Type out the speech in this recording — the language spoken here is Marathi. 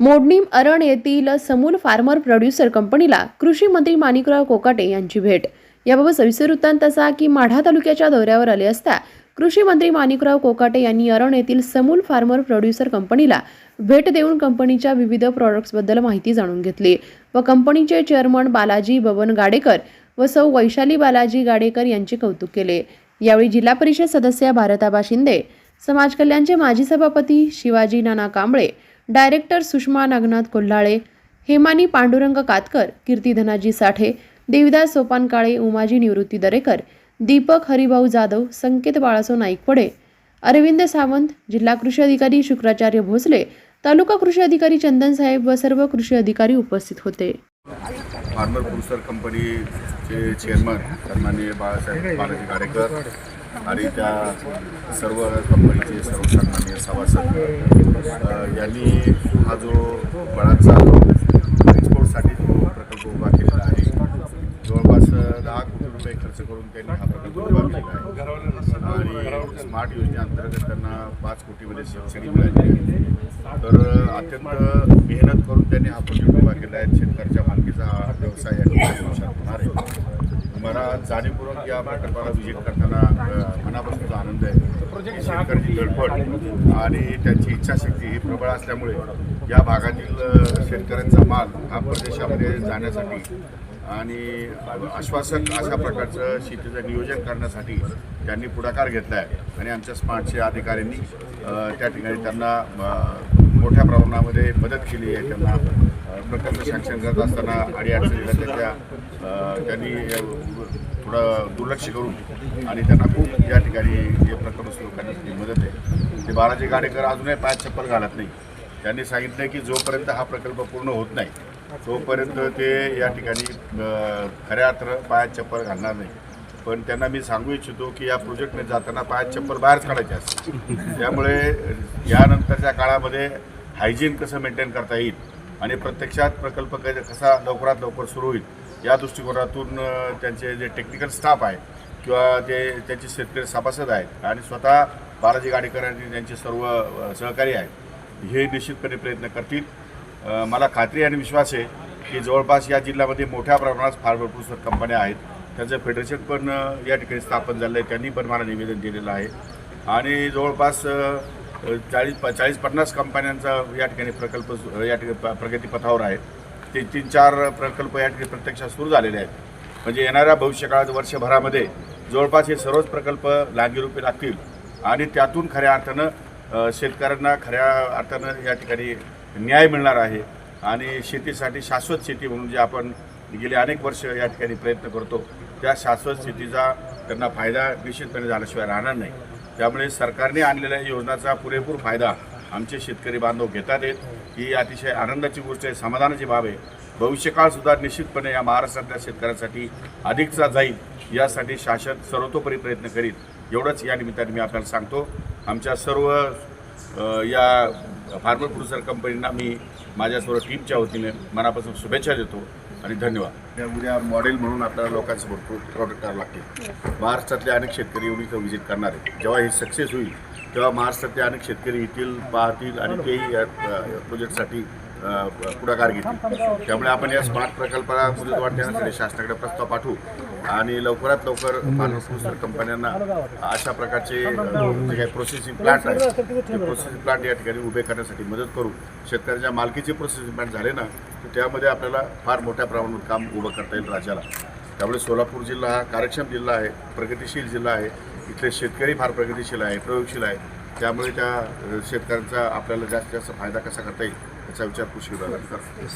मोडणीम अरण येथील समूल फार्मर प्रोड्युसर कंपनीला कृषी मंत्री माणिकराव कोकाटे यांची भेट. याबाबत सविस्तर वृत्तांत असा की माढा तालुक्याच्या दौऱ्यावर आले असता कृषी मंत्री माणिकराव कोकाटे यांनी अरण येथील समूल फार्मर प्रोड्युसर कंपनीला भेट देऊन कंपनीच्या विविध प्रॉडक्ट्सबद्दल माहिती जाणून घेतली व कंपनीचे चेअरमन बालाजी बबन गाडेकर व सौ वैशाली बालाजी गाडेकर यांचे कौतुक केले. यावेळी जिल्हा परिषद सदस्य भारताबा शिंदे समाज कल्याणचे माजी सभापती शिवाजी नाना कांबळे डायरेक्टर सुषमा नागनाथ कोल्हाळे हेमानी पांडुरंग कातकर कीर्ती धनाजी साठे देविदास सोपान काळे उमाजी निवृत्ती दरेकर दीपक हरिभाऊ जाधव संकेत बाळासो नाईकपडे अरविंद सावंत जिल्हा कृषी अधिकारी शुक्राचार्य भोसले तालुका कृषी अधिकारी चंदन साहेब व सर्व कृषी अधिकारी उपस्थित होते. फार्मर कंपनीचे चेअरमन सन्माननीय बाळासाहेब बालाजी गाडेकर आणि त्या सर्व कंपनीचे सर्व सन्माननीय सभासद यांनी हा जो बळाचा एक्सपोर्टसाठी जो प्रकल्प उभा केलेला आहे जवळपास दहा कोटी रुपये खर्च करून त्यांनी हा प्रकल्प उभा केलेला आहे. आणि स्मार्ट योजनेअंतर्गत त्यांना पाच कोटीमध्ये सबसिडी मिळाली तर अत्यंत मेहनत करून त्यांनी हा प्रोजेक्ट उभा केला आहे. शेतकऱ्याच्या मालकीचा हा व्यवसाय या ठिकाणी होणार आहे. मला जाणीवपूर्वक या प्रकल्पाला व्हिजिट करताना मनापासून आनंद आहे. शेतकऱ्याची धडपड आणि त्यांची इच्छाशक्ती ही प्रबळ असल्यामुळे या भागातील शेतकऱ्यांचा माल हा परदेशामध्ये जाण्यासाठी आणि आश्वासक अशा प्रकारचं शेतीचं नियोजन करण्यासाठी त्यांनी पुढाकार घेतला आहे. आणि आमच्या स्मार्टच्या अधिकाऱ्यांनी त्या ठिकाणी त्यांना मोठ्या प्रमाणामध्ये मदत केली आहे त्यांना. प्रकल्प सँक्शन करत असताना अडीअडचणीला त्याच्या त्या त्यांनी थोडं दुर्लक्ष करून आणि त्यांना खूप या ठिकाणी हे प्रकल्प सुरू करण्यासाठी मदत आहे ते बालाजी गाडेकर अजूनही पाय चप्पल घालत नाही. त्यांनी सांगितलं की जोपर्यंत हा प्रकल्प पूर्ण होत नाही तोपर्यंत ते या ठिकाणी खऱ्या अर्थ पायात चप्पल घालणार नाही. पण त्यांना मी सांगू इच्छितो की या प्रोजेक्टने जाताना पायात चप्पल बाहेरच काढायची असते. त्यामुळे यानंतरच्या काळामध्ये हायजीन कसं मेंटेन करता येईल आणि प्रत्यक्षात प्रकल्प कसा लवकरात लवकर सुरू होईल या दृष्टिकोनातून त्यांचे जे टेक्निकल स्टाफ आहे किंवा ते त्यांचे शेतकरी सभासद आहेत आणि स्वतः बालाजी गाडेकर यांनी त्यांचे सर्व सहकारी आहेत हे निश्चितपणे प्रयत्न करतील. मला खात्री आणि विश्वास आहे की जवळपास या जिल्ह्यामध्ये मोठ्या प्रमाणात फार्मर भरपूर कंपन्या आहेत. त्यांचं फेडरेशन पण या ठिकाणी स्थापन झालं आहे त्यांनी पण मला निवेदन दिलेलं आहे. आणि जवळपास चाळीस प चाळीस पन्नास कंपन्यांचा या ठिकाणी प्रकल्प सु- या ठिकाणी प- प्रगतीपथावर आहे. ते तीन चार प्रकल्प या ठिकाणी प्रत्यक्षात सुरू झालेले आहेत. म्हणजे येणाऱ्या भविष्यकाळात वर्षभरामध्ये जवळपास हे सर्वच प्रकल्प लागीरूपे लागतील. आणि त्यातून खऱ्या अर्थानं शेतकऱ्यांना खऱ्या अर्थानं या ठिकाणी न्याय मिळणार आहे. आणि शेतीसाठी शाश्वत शेती म्हणून जे आपण गेले अनेक वर्ष या ठिकाणी प्रयत्न करतो त्या शाश्वत शेतीचा त्यांना फायदा निश्चितपणे झाल्याशिवाय राहणार नाही. त्यामुळे सरकारने आणलेल्या योजनाचा पुरेपूर फायदा आमचे शेतकरी बांधव घेतात आहेत. ही अतिशय आनंदाची गोष्ट आहे समाधानाची बाब आहे. भविष्यकाळसुद्धा निश्चितपणे या महाराष्ट्रातल्या शेतकऱ्यांसाठी अधिकचा जाईल यासाठी शासन सर्वतोपरी प्रयत्न करीत. एवढंच या निमित्ताने मी आपल्याला सांगतो. आमच्या सर्व या फार्मर प्रोड्युसर कंपनींना मी माझ्या सर्व टीमच्या वतीने मनापासून शुभेच्छा देतो आणि धन्यवाद. या उद्या मॉडेल म्हणून आपल्याला लोकांचं भरपूर प्रॉडक्ट करावं लागतील. महाराष्ट्रातले अनेक शेतकरी एवढी इथं व्हिजिट करणार आहेत. जेव्हा हे सक्सेस होईल तेव्हा महाराष्ट्रातले अनेक शेतकरी येतील पाहतील आणि तेही या प्रोजेक्टसाठी पुढाकार घेतील. त्यामुळे आपण या स्मार्ट प्रकल्पाला मुदतवाढ देण्यासाठी शासनाकडे प्रस्ताव पाठवू. आणि लवकरात लवकर फार्मर कंपन्यांना अशा प्रकारचे जे काही प्रोसेसिंग प्लांट आहेत ते प्रोसेसिंग प्लांट या ठिकाणी उभे करण्यासाठी मदत करू. शेतकऱ्याच्या मालकीचे प्रोसेसिंग प्लांट झाले ना तर त्यामध्ये आपल्याला फार मोठ्या प्रमाणात काम उभं करता येईल राज्याला. त्यामुळे सोलापूर जिल्हा हा कार्यक्षम जिल्हा आहे प्रगतिशील जिल्हा आहे. इथले शेतकरी फार प्रगतिशील आहे प्रयोगशील आहे. त्यामुळे त्या शेतकऱ्यांचा आपल्याला जास्तीत जास्त फायदा कसा करता येईल याचा विचार कृषी विभागाने करतो